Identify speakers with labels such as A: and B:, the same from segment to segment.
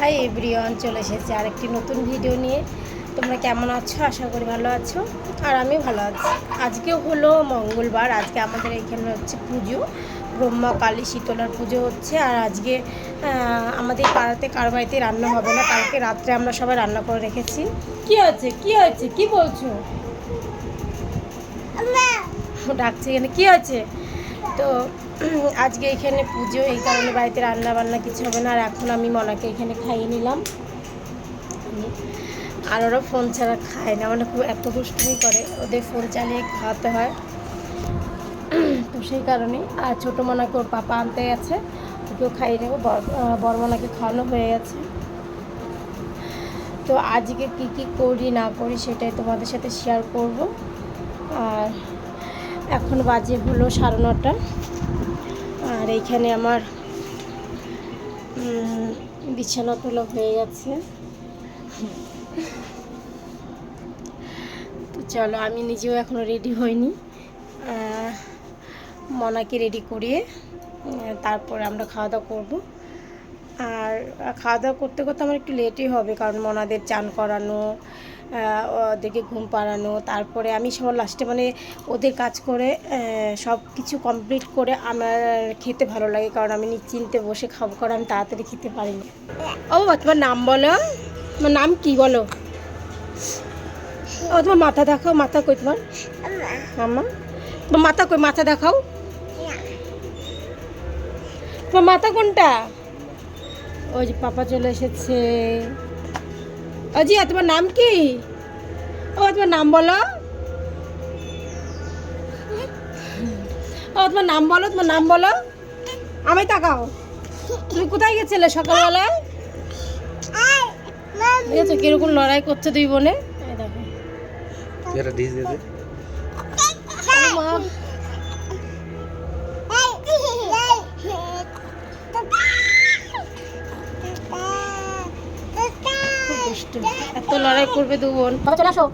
A: Hi everyone চলে এসেছে? আর একটি নতুন ভিডিও নিয়ে। তোমরা কেমন আছো? আশা করি ভালো আছো। আর আমি ভালো আছি। আজকে হলো মঙ্গলবার। আজকে আমাদের এখানে হচ্ছে পুজো। ব্রহ্মা কালী শীতলার পুজো হচ্ছে। আর আজকে আমাদের পাড়াতে কার বাড়িতে রান্না হবে না। কালকে রাত্রে আমরা সবাই রান্না করে রেখেছি। কি হয়েছে? কি হয়েছে? কি বলছো? ডাকছে এখানে। কি হয়েছে? তো আজকে এখানে পুজো, এই কারণে বাড়িতে রান্না বান্না কিছু হবে না। আর এখন আমি মনাকে এখানে খাইয়ে নিলাম। আর ওরা ফোন ছাড়া খায় না মানে খুব এত দুষ্টুমি করে। ওদের ফোন চালিয়ে খাওয়াতে হয়। তো সেই কারণে আর ছোটো মনাকে ওর পাপা আনতে গেছে। ওকেও খাইয়ে নেব। বড়- মনাকে খাওয়ানো হয়ে গেছে। তো আজকে কি কি করি, না করি, সেটাই তোমাদের সাথে শেয়ার করব। আর এখন বাজে হলো সাড়ে নটা। আর এইখানে আমার বিছানা তোলা হয়ে গেছে। তো চলো, আমি নিজেও এখনও রেডি হইনি। মনাকে রেডি করিয়ে তারপরে আমরা খাওয়া দাওয়া করব। আর খাওয়া দাওয়া করতে করতে আমার একটু লেটই হবে, কারণ মনাদের চান করানো ওদেরকে ঘুম পাড়ানো, তারপরে আমি সবার লাস্টে মানে ওদের কাজ করে সব কিছু কমপ্লিট করে আমার খেতে ভালো লাগে কারণ আমি নিশ্চিন্তে বসে খাব কারণ আমি তাড়াতাড়ি খেতে পারি না ও তোমার নাম বলো। তোমার নাম কি বলো? ও, তোমার মাথা দেখাও, মাথা কই তোমার? তোমার মাথা কই, মাথা দেখাও। তোমার মাথা কোনটা? ওই যে পাপা চলে এসেছে। জি তোমার নাম কি? ও তোমার নাম বলো। ও তোমার নাম বলো তোমার নাম বলো। আমি তাকাও। তুমি কোথায় গেছিলে সকালবেলায় দেখেছ কীরকম লড়াই করছে দুই বোনে? দেখো। মা এত লড়াই করবে দু বোন। চলে আসো।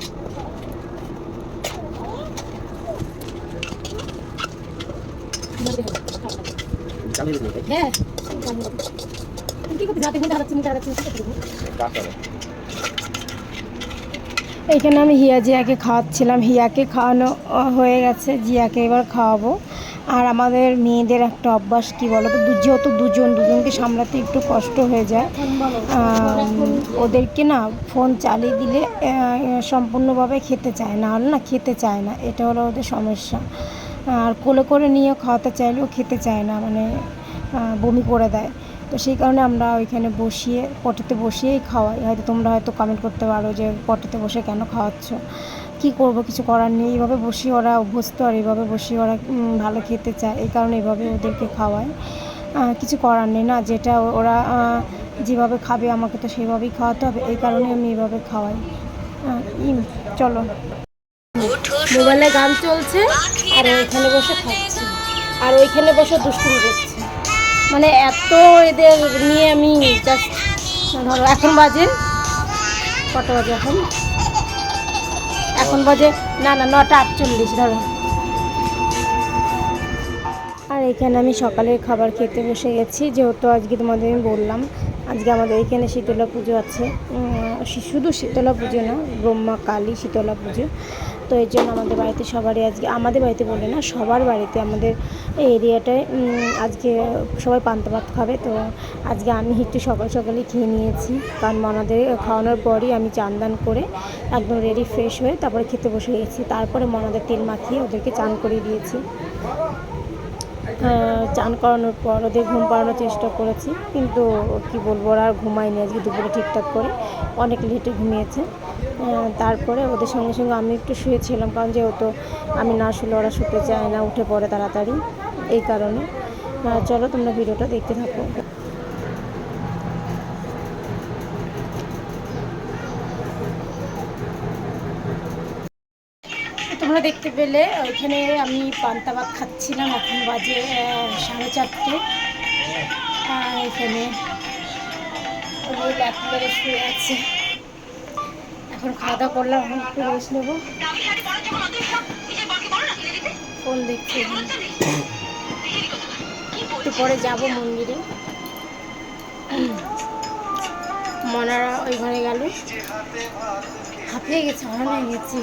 A: হ্যাঁ। এইখানে আমি হিয়া জিয়াকে খাওয়াচ্ছিলাম। হিয়াকে খাওয়ানো হয়ে গেছে। জিয়াকে এবার খাওয়াবো। আর আমাদের মেয়েদের একটা অভ্যাস কি বলো তো যেহেতু দুজন, দুজনকে সামলাতে একটু কষ্ট হয়ে যায় ওদেরকে না ফোন চালিয়ে দিলে সম্পূর্ণভাবে খেতে চায় না হলে না খেতে চায় না, এটা হলো ওদের সমস্যা। আর কোলে করে নিয়ে খাওয়াতে চাইলেও খেতে চায় না মানে বমি করে দেয়। তো সেই কারণে আমরা ওইখানে বসিয়ে, পটিতে বসিয়েই খাওয়াই। হয়তো তোমরা হয়তো কমেন্ট করতে পারো যে, পটিতে বসে কেন খাওয়াচ্ছ? কি করব, কিছু করার নেই। এইভাবে বসি ওরা অভ্যস্ত আর এইভাবে বসি ওরা ভালো খেতে চায়। এই কারণে এইভাবে ওদেরকে খাওয়ায়। কিছু করার নেই না, যেটা ওরা যেভাবে খাবে আমাকে তো সেইভাবেই খাওয়াতে হবে। এই কারণে আমি এইভাবে খাওয়াই। চলো। মোবাইলে গান চলছে, আর ওইখানে বসে খাচ্ছি। আর ওইখানে বসে দুষ্টুমি করছে। মানে এত এদের নিয়ে আমি জাস্ট ধরো, এখন বাজে কটা বাজে এখন? এখন বাজে, না না, নটা আটচল্লিশ ধরো আর এখানে আমি সকালের খাবার খেতে বসে গেছি, যেহেতু আজকে তোমাদের আমি বললাম, আজকে আমাদের এখানে শীতলা পুজো আছে। শুধু শীতলা পুজো না, ব্রহ্মা কালী শীতলা পুজো। তো এর জন্য আমাদের বাড়িতে সবারই আজকে, আমাদের বাড়িতে বলে না, সবার বাড়িতে আমাদের এই এরিয়াটায় আজকে সবাই পান্তা ভাত খাবে। তো আজকে আমি একটু সকাল সকালে খেয়ে নিয়েছি, কারণ মনাদের খাওয়ানোর পরই আমি চান দান করে একদম রেডি ফ্রেশ হয়ে তারপরে খেতে বসে গেছি। তারপরে মনাদের তেল মাখিয়ে ওদেরকে চান করিয়ে দিয়েছি। চান করানোর পর ওদের ঘুম পাড়ানোর চেষ্টা করেছি, কিন্তু কি বলব, ওরা আর ঘুমায়নি আজকে দুপুরে ঠিকঠাক করে, অনেক লেটে ঘুমিয়েছে। তারপরে ওদের সঙ্গে সঙ্গে আমি একটু শুয়েছিলাম, কারণ যেহেতু আমি না শুলে ওরা শুতে চায় না, উঠে পড়ে তাড়াতাড়ি, এই কারণে। চলো তোমরা ভিডিওটা দেখতে থাকো। তোমরা দেখতে পেলে, ওইখানে আমি পান্তা ভাত খাচ্ছিলাম, এখন বাজে সাড়ে চারটে। এখানে শুয়ে আছে। এখন খাওয়া দাওয়া করলাম, এখন একটু রেস্ট নেব। ফোন দেখছি। একটু পরে যাব মন্দিরে। মনারা ওই ঘরে গেল। হাঁপিয়ে গেছে হয়ে গেছি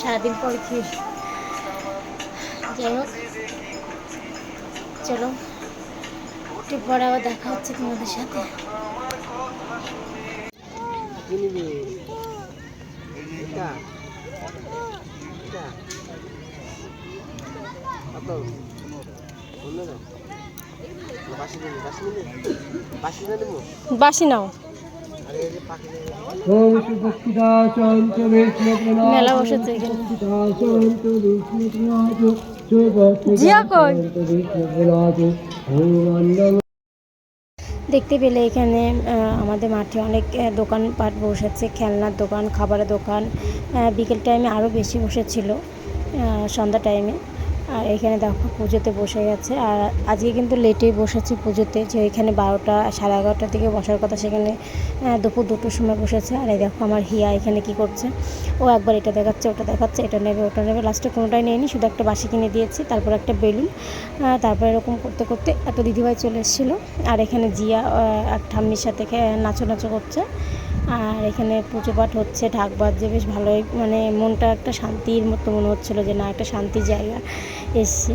A: সারাদিন পর খেয়ে যাই হোক, চলো। একটু পরে আবার দেখা হচ্ছে তোমাদের সাথে।
B: কি বাসি
A: নাও। মেলা বসেছে দেখতে পেলে এখানে আমাদের মাঠে অনেক দোকানপাট বসেছে, খেলনার দোকান, খাবারের দোকান। বিকেল টাইমে আরও বেশি বসেছিল সন্ধ্যা টাইমে আর এখানে দেখো পুজোতে বসে গেছে। আর আজকে কিন্তু লেটেই বসেছি পুজোতে, যে এখানে বারোটা, সাড়ে এগারোটার দিকে বসার কথা সেখানে দুপুর দুটোর সময় বসেছে। আর এই দেখো আমার হিয়া এখানে কি করছে। ও একবার এটা দেখাচ্ছে, ওটা দেখাচ্ছে, এটা নেবে, ওটা নেবে। লাস্টে কোনোটাই নেয়নি, শুধু একটা বাসি কিনে দিয়েছি, তারপর একটা বেলুন তারপর এরকম করতে করতে এত দিদিভাই চলে এসেছিল। আর এখানে জিয়া আর ঠাম্মির সাথে নাচো নাচো করছে। আর এখানে পুজো পাঠ হচ্ছে ঢাক বাজছে বেশ ভালোই মানে মনটা একটা শান্তির মতো মনে হচ্ছিল যে না একটা শান্তির জায়গা এসছে।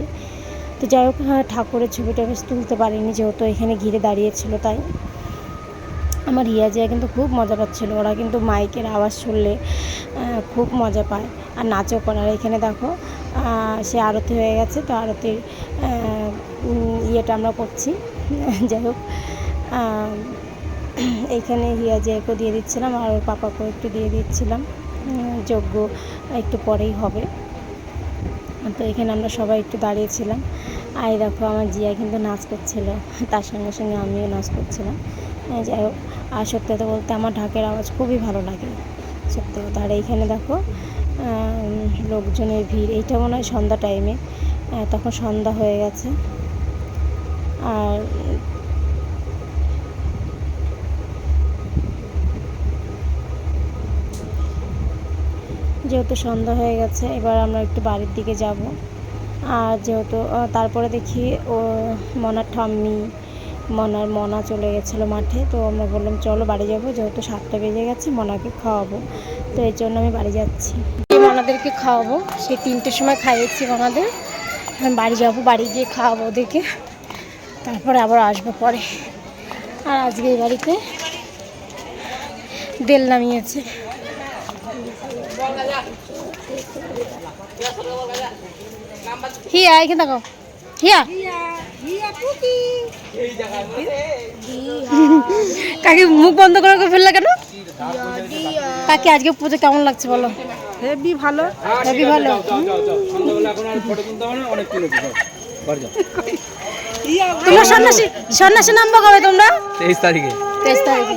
A: তো যাই হোক হ্যাঁ, ঠাকুরের ছবিটা বেশ তুলতে পারিনি যেহেতু এখানে ঘিরে দাঁড়িয়েছিল তাই। আমার হিয়া জিয়া কিন্তু খুব মজা পাচ্ছিল ওরা কিন্তু মাইকের আওয়াজ শুনলে খুব মজা পায় আর নাচও করার এখানে দেখো সে আরতি হয়ে গেছে তো আরতির ইয়েটা আমরা করছি। যাই হোক এইখানে হিয়া জিয়াকে দিয়ে দিচ্ছিলাম আর ওর পাপাকেও একটু দিয়ে দিচ্ছিলাম। যজ্ঞ একটু পরেই হবে। তো এখানে আমরা সবাই একটু দাঁড়িয়েছিলাম। আর দেখো আমার জিয়া কিন্তু নাচ করছিল। তার সঙ্গে সঙ্গে আমিও নাচ করছিলাম। যাই হোক আর সত্যি কথা বলতে আমার ঢাকের আওয়াজ খুবই ভালো লাগে। সত্যি কথা। আর এইখানে দেখো লোকজনের ভিড়। এইটা মনে হয় সন্ধ্যা টাইমে তখন সন্ধ্যা হয়ে গেছে। আর যেহেতু সন্ধ্যা হয়ে গেছে, এবার আমরা একটু বাড়ির দিকে যাব। আর যেহেতু তারপরে দেখি ও, মনার ঠাম্মি, মনার মনা চলে গেছিল মাঠে, তো আমরা বললাম, চলো বাড়ি যাব, যেহেতু সাতটা বেজে গেছে, মনাকে খাওয়াবো। তো এর জন্য আমি বাড়ি যাচ্ছি। মনাদেরকে খাওয়াবো। সেই তিনটের সময় খাইয়েছি মনাদের। বাড়ি যাব, বাড়ি গিয়ে খাওয়াবো ওদেরকে। তারপরে আবার আসব পরে। আর আজকে এই বাড়িতে দেল নামিয়েছে। হিয়া এখানে দেখো। হিয়া। কাকি মুখ বন্ধ করে ফেললে কেন? কাকি আজকে পুজো কেমন লাগছে বলো?
C: হেভি ভালো।
A: হেবি ভালো। তোমরা সন্ন্যাসী সন্ন্যাসী নামবো কবে তোমরা?
B: তেইশ তারিখে।
A: তেইশ তারিখে।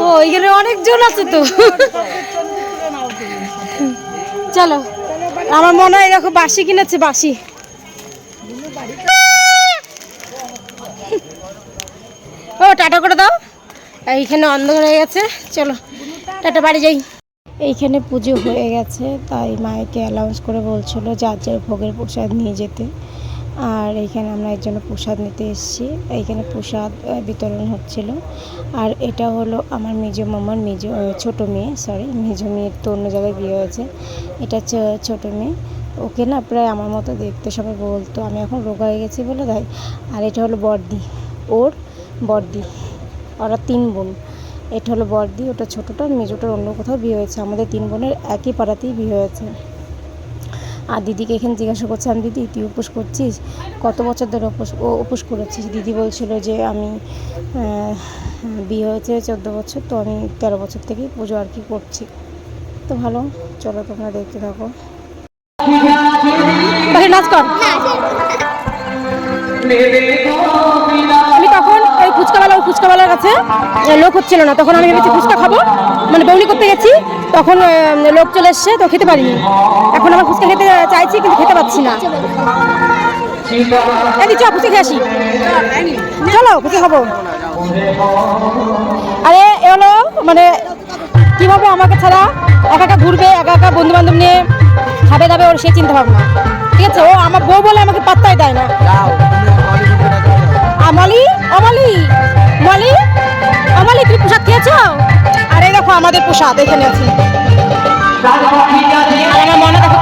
A: ও এখানে অনেকজন আছে তো। চলো। আমার মনে হয় এরকম বাসি কিনেছে বাসি ও, টাটা করে দাও। এইখানে অন্ধকার হয়ে গেছে, চলো। টাটা, বাড়ি যাই। এইখানে পুজো হয়ে গেছে, তাই মায়েকে অ্যালাউন্স করে বলছিল যার যার ভোগের প্রসাদ নিয়ে যেতে। আর এইখানে আমরা এর জন্য প্রসাদ নিতে এসেছি। এইখানে প্রসাদ বিতরণ হচ্ছিল। আর এটা হলো আমার মেজো মামার মেজো ছোটো মেয়ে সরি মেজো মেয়ের তো অন্য জায়গায় বিয়ে হয়েছে। এটা ছোটো মেয়ে। ওকে না প্রায় আমার মতো দেখতে সবাই বলতো, আমি এখন রোগা হয়ে গেছি বলে তাই। আর এটা হলো বর্দি ওর বর্দি ওরা তিন বোন। এটা হলো বর্দি ওটা ছোটোটা মেজোটার অন্য কোথাও বিয়ে হয়েছে। আমাদের তিন বোনের একই পাড়াতেই বিয়ে হয়েছে। আর দিদিকে এখানে জিজ্ঞাসা করছিলাম দিদি, তুই উপোস করছিস? কত বছর ধরে উপোস, ও উপোস করেছিস? দিদি বলছিল যে, আমি বিয়ে হয়েছে চোদ্দ বছর, তো আমি তেরো বছর থেকেই পুজো আর কি করছি। তো ভালো, চলো তোমরা দেখতে থাকো। নাচ কর। আমি তখন ওই ফুচকাওয়ালা, ওই ফুচকাওয়ালার কাছে লোক হচ্ছিল না, তখন আমি ফুচকা খাব। মানে বৌনি করতে গেছি তখন লোক চলে এসছে, তো খেতে পারিনি। এখন আমার ফুচকা খেতে চাইছি, কিন্তু খেতে পাচ্ছি না। এই চ ফুচকা খেয়ে আসি। চলো, ফুচকা খাব। আরে, এ হলো মানে কীভাবে আমাকে ছাড়া একা একা ঘুরবে, একা একা বন্ধু বান্ধব নিয়ে খাবে দাবে ওর সেই চিন্তা ভাবনা ঠিক আছে, ও আমার বউ বলে আমাকে পাত্তাই দেয় না। আমলি অমলি, মলি, অমলি দেখো আমাদের পোশাক এখানে আছে। মনে দেখো